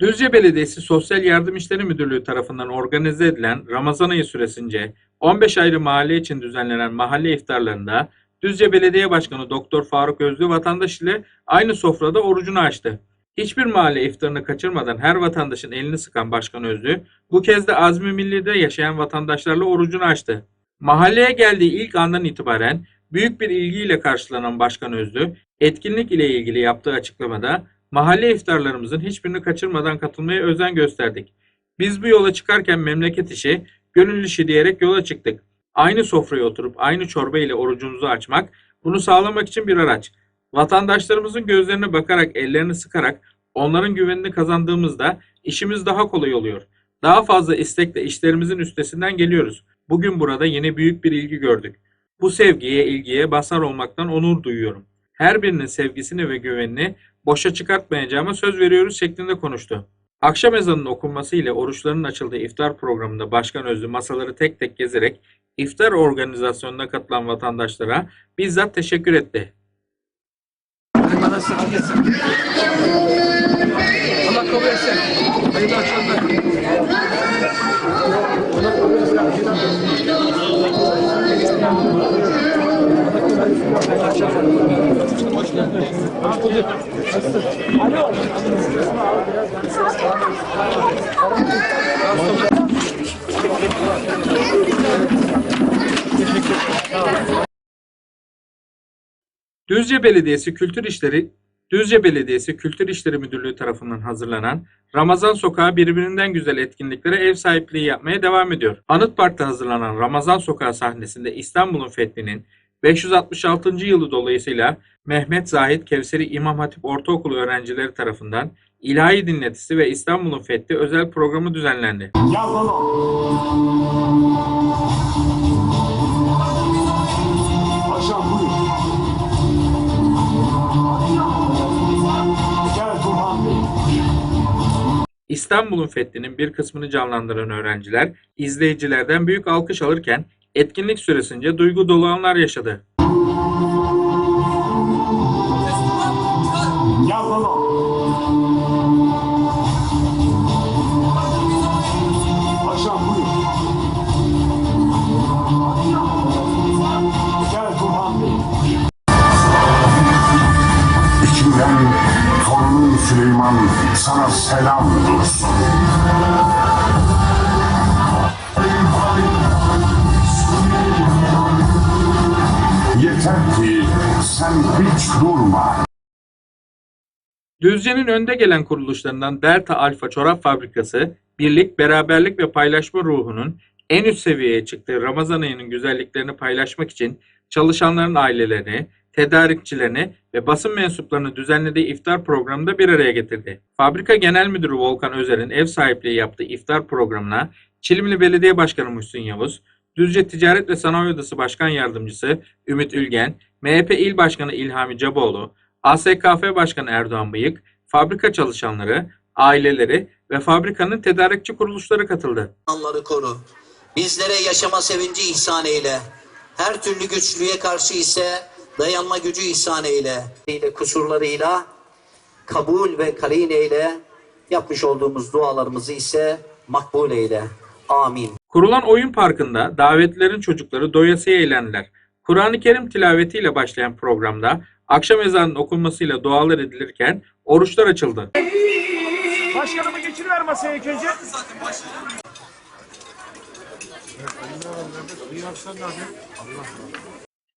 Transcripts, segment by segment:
Düzce Belediyesi Sosyal Yardım İşleri Müdürlüğü tarafından organize edilen Ramazan ayı süresince 15 ayrı mahalle için düzenlenen mahalle iftarlarında Düzce Belediye Başkanı Doktor Faruk Özlü vatandaş ile aynı sofrada orucunu açtı. Hiçbir mahalle iftarını kaçırmadan her vatandaşın elini sıkan Başkan Özlü, bu kez de Azmi Milli'de yaşayan vatandaşlarla orucunu açtı. Mahalleye geldiği ilk andan itibaren büyük bir ilgiyle karşılanan Başkan Özlü, etkinlik ile ilgili yaptığı açıklamada mahalle iftarlarımızın hiçbirini kaçırmadan katılmaya özen gösterdik. Biz bu yola çıkarken memleket işi, gönül işi diyerek yola çıktık. Aynı sofraya oturup aynı çorba ile orucumuzu açmak, bunu sağlamak için bir araç. Vatandaşlarımızın gözlerine bakarak, ellerini sıkarak onların güvenini kazandığımızda işimiz daha kolay oluyor. Daha fazla istekle işlerimizin üstesinden geliyoruz. Bugün burada yine büyük bir ilgi gördük. Bu sevgiye, ilgiye basar olmaktan onur duyuyorum. Her birinin sevgisini ve güvenini boşa çıkartmayacağıma söz veriyoruz şeklinde konuştu. Akşam ezanının okunması ile oruçların açıldığı iftar programında Başkan Özlü masaları tek tek gezerek iftar organizasyonuna katılan vatandaşlara bizzat teşekkür etti. Allah kabul etsin. Hayırlı akşamlar. Allah kabul etsin. Düzce Belediyesi Kültür İşleri Düzce Belediyesi Kültür İşleri Müdürlüğü tarafından hazırlanan Ramazan Sokağı birbirinden güzel etkinliklere ev sahipliği yapmaya devam ediyor. Anıt Park'ta hazırlanan Ramazan Sokağı sahnesinde İstanbul'un fethinin 566. yılı dolayısıyla Mehmet Zahid Kevseri İmam Hatip Ortaokulu öğrencileri tarafından ilahi dinletisi ve İstanbul'un fethi özel programı düzenlendi. İstanbul'un fethinin bir kısmını canlandıran öğrenciler izleyicilerden büyük alkış alırken etkinlik süresince duygu dolu anlar yaşadı. İçimden torunum Süleyman sana selam dursun. Sen hiç durma. Düzce'nin önde gelen kuruluşlarından Delta Alfa Çorap Fabrikası, birlik, beraberlik ve paylaşma ruhunun en üst seviyeye çıktığı Ramazan ayının güzelliklerini paylaşmak için çalışanların ailelerini, tedarikçilerini ve basın mensuplarını düzenlediği iftar programında bir araya getirdi. Fabrika Genel Müdürü Volkan Özer'in ev sahipliği yaptığı iftar programına Çilimli Belediye Başkanı Muhsin Yavuz, Düzce Ticaret ve Sanayi Odası Başkan Yardımcısı Ümit Ülgen, MHP İl Başkanı İlhami Caboğlu, ASKF Başkanı Erdoğan Bıyık, fabrika çalışanları, aileleri ve fabrikanın tedarikçi kuruluşları katıldı. Onları koru. Bizlere yaşama sevinci ihsan eyle. Her türlü güçlüğe karşı ise dayanma gücü ihsan eyle. kusurlarıyla kabul ve karin eyle. Yapmış olduğumuz dualarımızı ise makbul eyle. Amin. Kurulan oyun parkında davetlilerin çocukları doyasıya eğlendiler. Kur'an-ı Kerim tilavetiyle başlayan programda akşam ezanının okunmasıyla dualar edilirken oruçlar açıldı. Başkanımı geçiriver masaya ilk önce.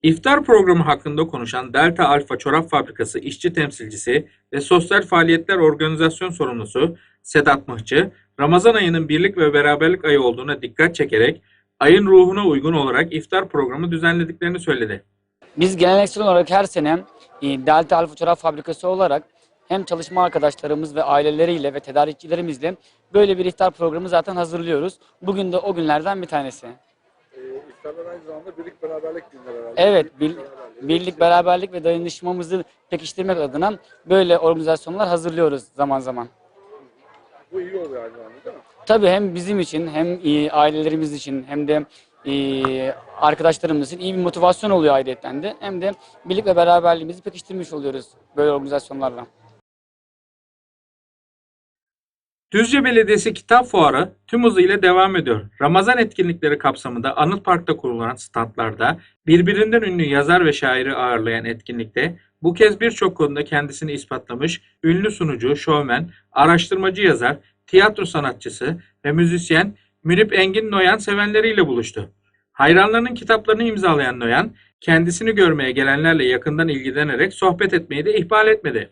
İftar programı hakkında konuşan Delta Alfa Çorap Fabrikası işçi temsilcisi ve sosyal faaliyetler organizasyon sorumlusu Sedat Mıhçı, Ramazan ayının birlik ve beraberlik ayı olduğuna dikkat çekerek ayın ruhuna uygun olarak iftar programı düzenlediklerini söyledi. Biz geleneksel olarak her sene e, Delta Alfa Çorap Fabrikası olarak hem çalışma arkadaşlarımız ve aileleriyle ve tedarikçilerimizle böyle bir iftar programı zaten hazırlıyoruz. Bugün de o günlerden bir tanesi. İftarlar aynı zamanda birlik beraberlik günleri herhalde. Evet, bir- birlik, beraberlik ve dayanışmamızı pekiştirmek adına böyle organizasyonlar hazırlıyoruz zaman zaman. Bu iyi oluyor aynı zamanda değil mi? Tabii hem bizim için hem e, ailelerimiz için hem de e, arkadaşlarımız için iyi bir motivasyon oluyor ayrıyetten de. Hem de birlik ve beraberliğimizi pekiştirmiş oluyoruz böyle organizasyonlarla. Düzce Belediyesi Kitap Fuarı tüm hızıyla devam ediyor. Ramazan etkinlikleri kapsamında Anıt Park'ta kurulan standlarda birbirinden ünlü yazar ve şairi ağırlayan etkinlikte bu kez birçok konuda kendisini ispatlamış ünlü sunucu, şovmen, araştırmacı yazar, tiyatro sanatçısı ve müzisyen Münip Engin Noyan sevenleriyle buluştu. Hayranlarının kitaplarını imzalayan Noyan, kendisini görmeye gelenlerle yakından ilgilenerek sohbet etmeyi de ihmal etmedi.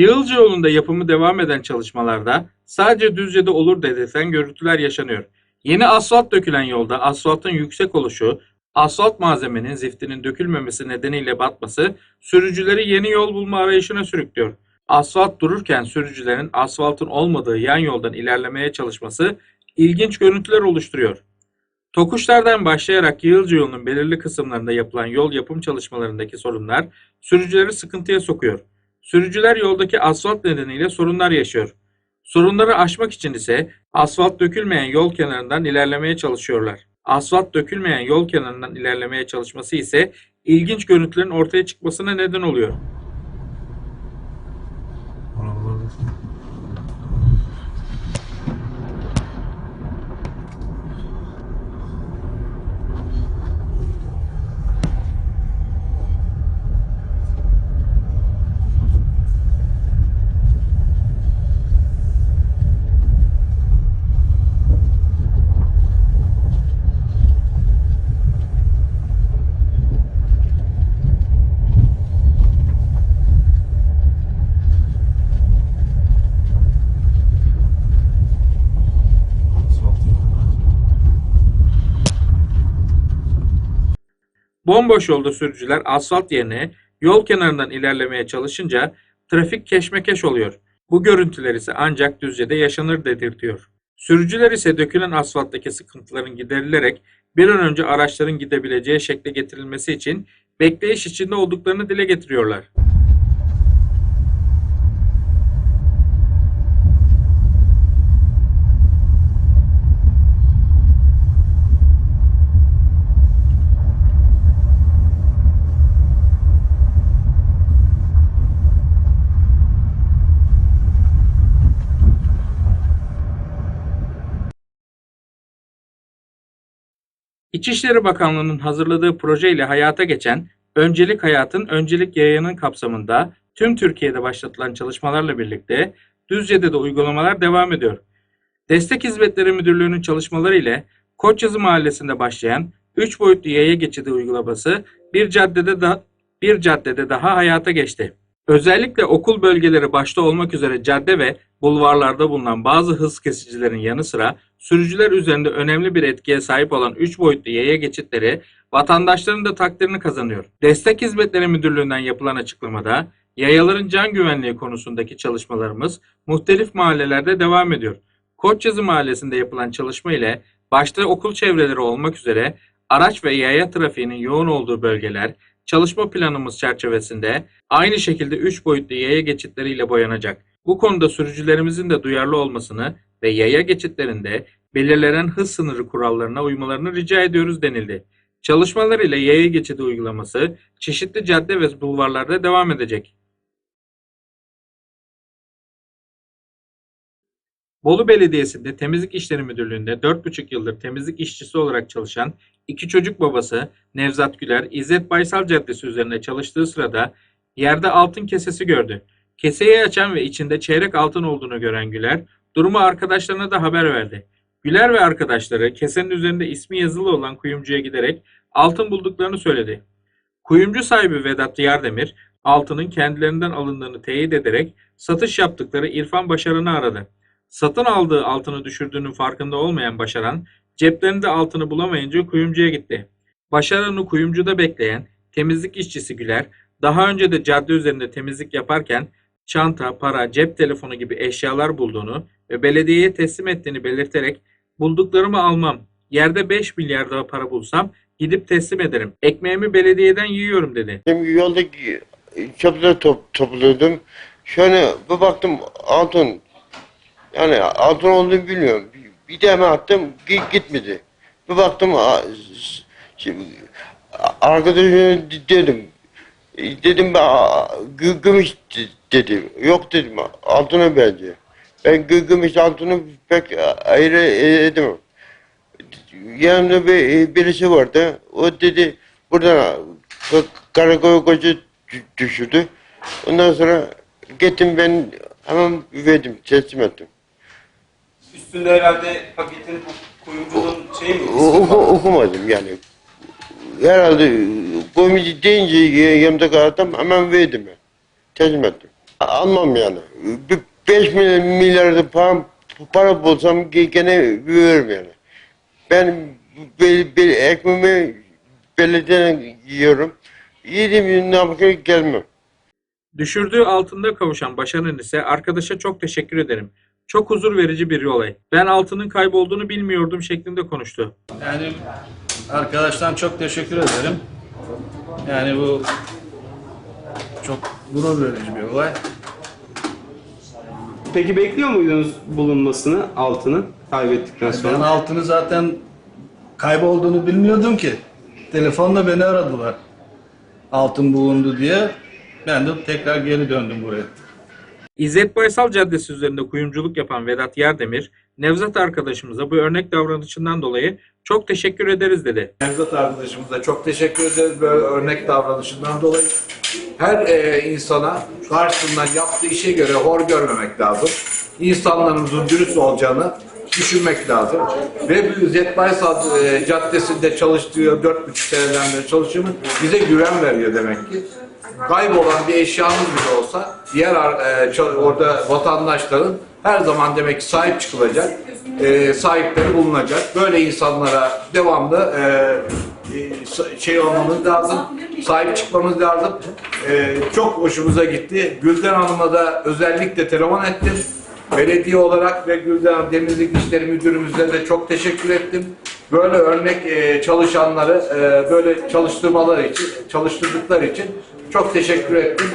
Yığılcıoğlu'nda yapımı devam eden çalışmalarda sadece Düzce'de olur dedirten görüntüler yaşanıyor. Yeni asfalt dökülen yolda asfaltın yüksek oluşu, asfalt malzemenin ziftinin dökülmemesi nedeniyle batması sürücüleri yeni yol bulma arayışına sürüklüyor. Asfalt dururken sürücülerin asfaltın olmadığı yan yoldan ilerlemeye çalışması ilginç görüntüler oluşturuyor. Tokuşlardan başlayarak Yığılcı yolunun belirli kısımlarında yapılan yol yapım çalışmalarındaki sorunlar sürücüleri sıkıntıya sokuyor. Sürücüler yoldaki asfalt nedeniyle sorunlar yaşıyor. Sorunları aşmak için ise asfalt dökülmeyen yol kenarından ilerlemeye çalışıyorlar. Asfalt dökülmeyen yol kenarından ilerlemeye çalışması ise ilginç görüntülerin ortaya çıkmasına neden oluyor. Bomboş yolda sürücüler asfalt yerine yol kenarından ilerlemeye çalışınca trafik keşmekeş oluyor. Bu görüntüler ise ancak Düzce'de yaşanır dedirtiyor. Sürücüler ise dökülen asfalttaki sıkıntıların giderilerek bir an önce araçların gidebileceği şekle getirilmesi için bekleyiş içinde olduklarını dile getiriyorlar. İçişleri Bakanlığı'nın hazırladığı projeyle hayata geçen Öncelik Hayatın Öncelik Yayının kapsamında tüm Türkiye'de başlatılan çalışmalarla birlikte Düzce'de de uygulamalar devam ediyor. Destek Hizmetleri Müdürlüğü'nün çalışmaları ile Koçyazı Mahallesi'nde başlayan 3 boyutlu yaya geçidi uygulaması bir caddede da bir caddede daha hayata geçti. Özellikle okul bölgeleri başta olmak üzere cadde ve bulvarlarda bulunan bazı hız kesicilerin yanı sıra sürücüler üzerinde önemli bir etkiye sahip olan 3 boyutlu yaya geçitleri vatandaşların da takdirini kazanıyor. Destek Hizmetleri Müdürlüğü'nden yapılan açıklamada yayaların can güvenliği konusundaki çalışmalarımız muhtelif mahallelerde devam ediyor. Koçyazı Mahallesi'nde yapılan çalışma ile başta okul çevreleri olmak üzere araç ve yaya trafiğinin yoğun olduğu bölgeler çalışma planımız çerçevesinde aynı şekilde 3 boyutlu yaya geçitleriyle boyanacak. Bu konuda sürücülerimizin de duyarlı olmasını ve yaya geçitlerinde belirlenen hız sınırı kurallarına uymalarını rica ediyoruz denildi. Çalışmalar ile yaya geçidi uygulaması çeşitli cadde ve bulvarlarda devam edecek. Bolu Belediyesi'nde Temizlik İşleri Müdürlüğü'nde 4,5 yıldır temizlik işçisi olarak çalışan iki çocuk babası Nevzat Güler, İzzet Baysal Caddesi üzerinde çalıştığı sırada yerde altın kesesi gördü. Keseyi açan ve içinde çeyrek altın olduğunu gören Güler, durumu arkadaşlarına da haber verdi. Güler ve arkadaşları kesenin üzerinde ismi yazılı olan kuyumcuya giderek altın bulduklarını söyledi. Kuyumcu sahibi Vedat Yardemir, altının kendilerinden alındığını teyit ederek satış yaptıkları İrfan Başaran'ı aradı. Satın aldığı altını düşürdüğünün farkında olmayan Başaran, ceplerinde altını bulamayınca kuyumcuya gitti. Başaran'ı kuyumcuda bekleyen temizlik işçisi Güler, daha önce de cadde üzerinde temizlik yaparken çanta, para, cep telefonu gibi eşyalar bulduğunu ve belediyeye teslim ettiğini belirterek bulduklarımı almam, yerde 5 milyar daha para bulsam gidip teslim ederim. Ekmeğimi belediyeden yiyorum dedi. Benim yoldaki çöpleri top, topluyordum. Şöyle bir baktım altın. Yani altın olduğunu bilmiyorum. Bir, bir de hemen attım gi- gitmedi. Bir baktım şimdi, a- arkadaşıma dedim. E, Dedim ben gümüş de- dedi. Yok dedim altına benziyor. Ben gü- gümüş altını pek ayrı edemem. Yanımda bir, birisi vardı. O dedi buradan ka- karakoy koca düşürdü. Ondan sonra gittim ben hemen verdim, teslim ettim. Üstünde herhalde paketin kuyumcunun şeyi mi? Oku, okumadım yani. Herhalde koymucu deyince yanımda kaldım hemen verdim ben. Teslim ettim. Almam yani. Bir beş milyar, milyar para, para bulsam ge- gene veririm yani. Ben bir, bir ekmeğimi belediyeden yiyorum. Yediğim namıka gelmem. Düşürdüğü altında kavuşan Başaran ise arkadaşa çok teşekkür ederim. Çok huzur verici bir olay. Ben altının kaybolduğunu bilmiyordum şeklinde konuştu. Yani arkadaştan çok teşekkür ederim. Yani bu çok gurur verici bir olay. Peki bekliyor muydunuz bulunmasını, altını kaybettikten Ben sonra? altını zaten kaybolduğunu bilmiyordum ki. Telefonla beni aradılar. Altın bulundu diye. Ben de tekrar geri döndüm buraya. İzzet Baysal Caddesi üzerinde kuyumculuk yapan Vedat Yerdemir, Nevzat arkadaşımıza bu örnek davranışından dolayı çok teşekkür ederiz dedi. Nevzat arkadaşımıza çok teşekkür ederiz böyle örnek davranışından dolayı. Her e, insana karşısından yaptığı işe göre hor görmemek lazım. İnsanlarımızın dürüst olacağını düşünmek lazım. Ve bu İzzet Baysal e, Caddesi'nde çalıştığı 4,5 seneden beri çalışıyor mu? Bize güven veriyor demek ki. Kaybolan bir eşyamız bile olsa diğer e, orada vatandaşların her zaman demek ki sahip çıkılacak, e, sahipleri bulunacak. Böyle insanlara devamlı e, şey olmamız lazım, sahip çıkmamız lazım. E, çok hoşumuza gitti. Gülden Hanım'a da özellikle telefon ettim. Belediye olarak ve Gülden Hanım Temizlik İşleri Müdürümüze de çok teşekkür ettim. Böyle örnek e, çalışanları e, böyle çalıştırmaları için, çalıştırdıkları için çok teşekkür ettim.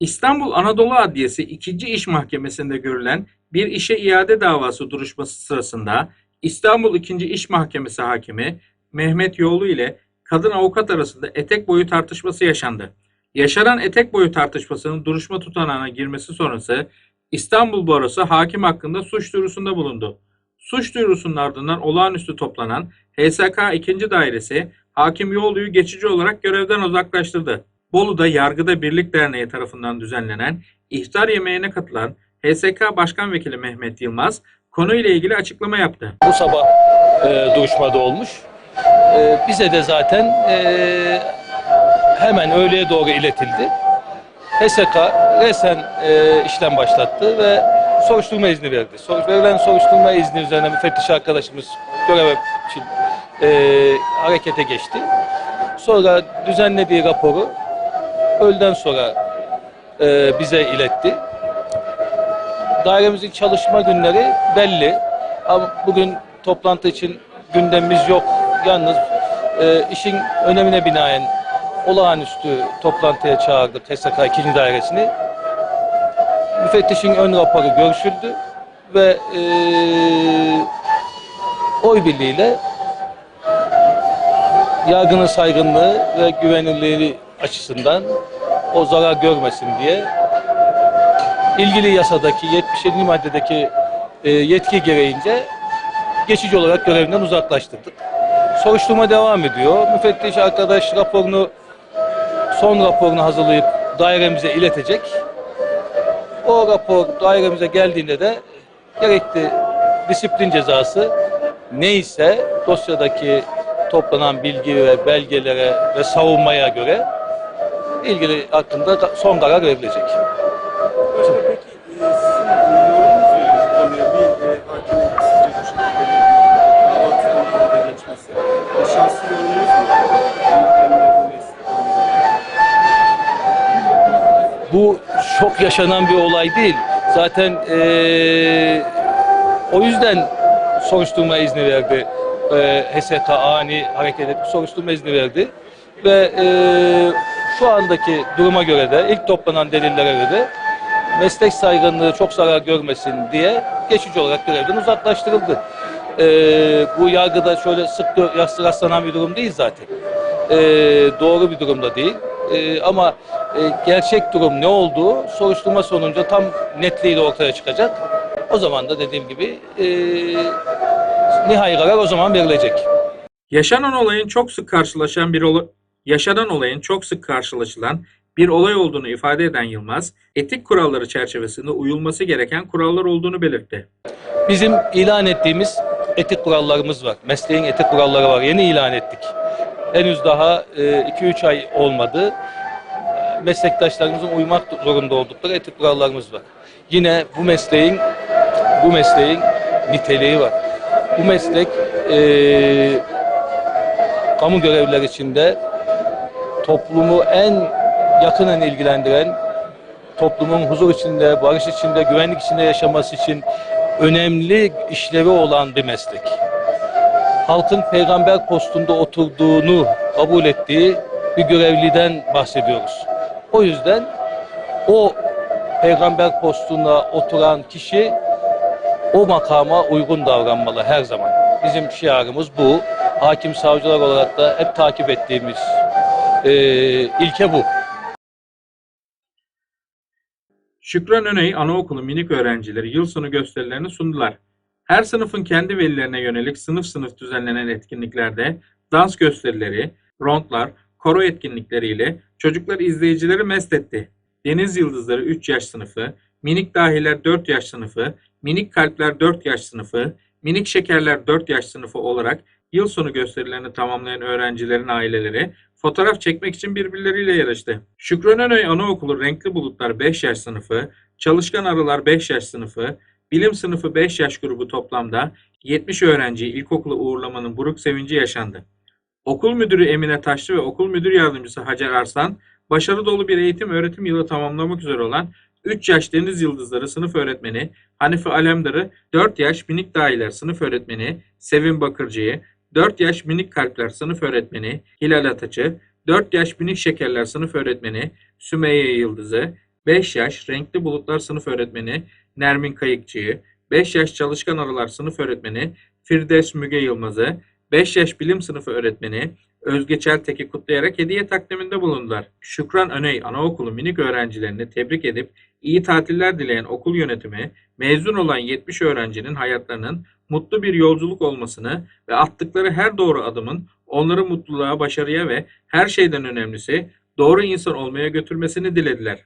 İstanbul Anadolu Adliyesi 2. İş Mahkemesi'nde görülen bir işe iade davası duruşması sırasında İstanbul 2. İş Mahkemesi hakimi Mehmet Yoğlu ile kadın avukat arasında etek boyu tartışması yaşandı. Yaşanan etek boyu tartışmasının duruşma tutanağına girmesi sonrası İstanbul Barosu hakim hakkında suç duyurusunda bulundu. Suç duyurusunun ardından olağanüstü toplanan HSK 2. Dairesi hakim Yoğlu'yu geçici olarak görevden uzaklaştırdı. Bolu'da Yargıda Birlik Derneği tarafından düzenlenen iftar yemeğine katılan HSK Başkan Vekili Mehmet Yılmaz konuyla ilgili açıklama yaptı. bu sabah e, duruşmada olmuş. E, bize de zaten e, hemen öğleye doğru iletildi. HSK resen e, işlem başlattı ve soruşturma izni verdi. Soruş, verilen soruşturma izni üzerine müfettiş arkadaşımız görev için e, harekete geçti. Sonra düzenlediği raporu öğleden sonra e, bize iletti. Dairemizin çalışma günleri belli. Ama bugün toplantı için gündemimiz yok. Yalnız e, işin önemine binaen olağanüstü toplantıya çağırdık TSK 2. Dairesi'ni. Müfettişin ön raporu görüşüldü ve e, oy birliğiyle yargının saygınlığı ve güvenilirliği açısından o zarar görmesin diye ilgili yasadaki 77. maddedeki e, yetki gereğince geçici olarak görevinden uzaklaştırdık. Soruşturma devam ediyor. Müfettiş arkadaş raporunu son raporunu hazırlayıp dairemize iletecek. O rapor dairemize geldiğinde de gerekli disiplin cezası neyse dosyadaki toplanan bilgi ve belgelere ve savunmaya göre ilgili hakkında son karar verilecek. Yaşanan bir olay değil. Zaten eee, o yüzden soruşturma izni verdi. Eee HSK ani hareket edip soruşturma izni verdi. Ve eee, şu andaki duruma göre de ilk toplanan delillere göre de meslek saygınlığı çok zarar görmesin diye geçici olarak görevden uzaklaştırıldı. Eee, bu yargıda şöyle sık rastlanan bir durum değil zaten. Eee, doğru bir durumda değil. Eee, ama e, gerçek durum ne olduğu soruşturma sonunca tam netliğiyle ortaya çıkacak. O zaman da dediğim gibi e, nihai karar o zaman verilecek. Yaşanan olayın çok sık karşılaşan bir ola- yaşanan olayın çok sık karşılaşılan bir olay olduğunu ifade eden Yılmaz, etik kuralları çerçevesinde uyulması gereken kurallar olduğunu belirtti. Bizim ilan ettiğimiz etik kurallarımız var. Mesleğin etik kuralları var. Yeni ilan ettik. Henüz daha 2-3 ay olmadı. Meslektaşlarımızın uymak zorunda oldukları etik kurallarımız var. Yine bu mesleğin bu mesleğin niteliği var. Bu meslek eee kamu görevliler içinde toplumu en yakından ilgilendiren, toplumun huzur içinde, barış içinde, güvenlik içinde yaşaması için önemli işlevi olan bir meslek. Halkın peygamber postunda oturduğunu kabul ettiği bir görevliden bahsediyoruz. O yüzden o peygamber postuna oturan kişi o makama uygun davranmalı her zaman. Bizim şiarımız bu. Hakim savcılar olarak da hep takip ettiğimiz eee, ilke bu. Şükran Öney Anaokulu minik öğrencileri yıl sonu gösterilerini sundular. Her sınıfın kendi velilerine yönelik sınıf sınıf düzenlenen etkinliklerde dans gösterileri, rondlar, koro etkinlikleriyle çocuklar izleyicileri mest etti. Deniz Yıldızları 3 yaş sınıfı, Minik Dahiler 4 yaş sınıfı, Minik Kalpler 4 yaş sınıfı, Minik Şekerler 4 yaş sınıfı olarak yıl sonu gösterilerini tamamlayan öğrencilerin aileleri fotoğraf çekmek için birbirleriyle yarıştı. Şükran Önöy Anaokulu Renkli Bulutlar 5 yaş sınıfı, Çalışkan Arılar 5 yaş sınıfı, Bilim sınıfı 5 yaş grubu toplamda 70 öğrenciyi ilkokula uğurlamanın buruk sevinci yaşandı. Okul müdürü Emine Taşlı ve okul müdür yardımcısı Hacer Arslan, başarı dolu bir eğitim öğretim yılı tamamlamak üzere olan 3 yaş Deniz Yıldızları sınıf öğretmeni Hanife Alemdar'ı, 4 yaş Minik Dahiler sınıf öğretmeni Sevin Bakırcı'yı, 4 yaş Minik Kalpler sınıf öğretmeni Hilal Ataç'ı, 4 yaş Minik Şekerler sınıf öğretmeni Sümeyye Yıldız'ı, 5 yaş Renkli Bulutlar sınıf öğretmeni Nermin Kayıkçı'yı, 5 yaş Çalışkan Arılar sınıf öğretmeni Firdevs Müge Yılmaz'ı, 5 yaş bilim sınıfı öğretmeni Özge Çeltek'i kutlayarak hediye takdiminde bulundular. Şükran Öney Anaokulu minik öğrencilerini tebrik edip iyi tatiller dileyen okul yönetimi, mezun olan 70 öğrencinin hayatlarının mutlu bir yolculuk olmasını ve attıkları her doğru adımın onları mutluluğa, başarıya ve her şeyden önemlisi doğru insan olmaya götürmesini dilediler.